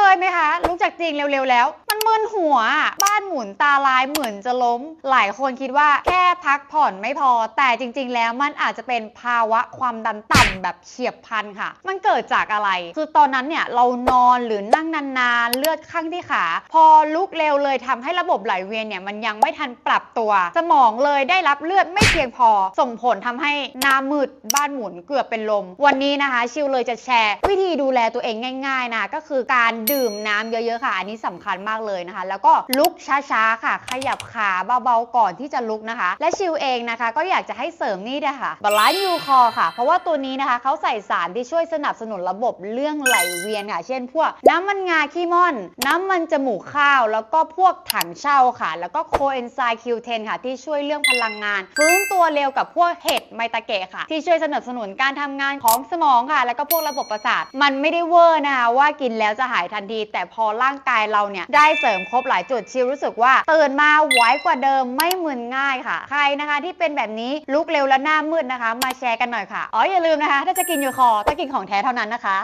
เคยไหมคะลุกจากจริงเร็วๆแล้ว มันมึนหัว บ้านหมุนตาลายเหมือนจะล้ม หลายคนคิดว่าแค่พักผ่อนไม่พอ แต่จริง ๆ แล้วมันอาจจะเป็นภาวะความดันต่ำแบบเฉียบพลันค่ะ มันเกิดจากอะไร คือตอนนั้นเนี่ยเรานอนหรือนั่งนานๆ เลือดข้างที่ขา พอลุกเร็วเลยทำให้ระบบไหลเวียนเนี่ยมันยังไม่ทันปรับตัว สมองเลยได้รับเลือดไม่เพียงพอ ส่งผลทำให้หน้ามืดบ้านหมุนเกือบเป็นลม วันนี้นะคะ ชิวเลยจะแชร์ วิธีดูแลตัวเองง่าย ๆนะก็คือการดื่มน้ำเยอะๆค่ะ อันนี้สำคัญมากเลยนะคะ แล้วก็ลุกช้าๆค่ะ ขยับขาเบาๆก่อนที่จะลุกนะคะ และชิวเองนะคะ ก็อยากจะให้เสริมนี่นะคะบาลานซ์ยูคอค่ะ เพราะว่าตัวนี้นะคะเขาใส่สารที่ช่วยสนับสนุนระบบเรื่องไหลเวียนค่ะ เช่น พวกน้ำมันงาขี้ม่อน น้ำมันจมูกข้าว แล้วก็พวกถังเช่าค่ะ แล้วก็โคเอนไซม์ Q10 ค่ะ ที่ช่วยเรื่องพลังงาน ฟื้นตัวเร็วกับพวกเห็ดไมตาเกะค่ะ ที่ช่วยสนับสนุนการทำงานของสมองค่ะ แล้วก็พวกระบบประสาท มันไม่ได้เวอร์นะคะว่ากินแล้วจะหายทัทันที แต่พอร่างกายเราเนี่ยได้เสริมครบหลายจุดชิวรู้สึกว่าตื่นมาไวกว่าเดิมไม่มึนง่ายค่ะ ใครนะคะที่เป็นแบบนี้ลุกเร็วและหน้ามืดนะคะ มาแชร์กันหน่อยค่ะ อ๋ออย่าลืมนะคะ ถ้าจะกินยูคอต้องกินของแท้เท่านั้นนะคะ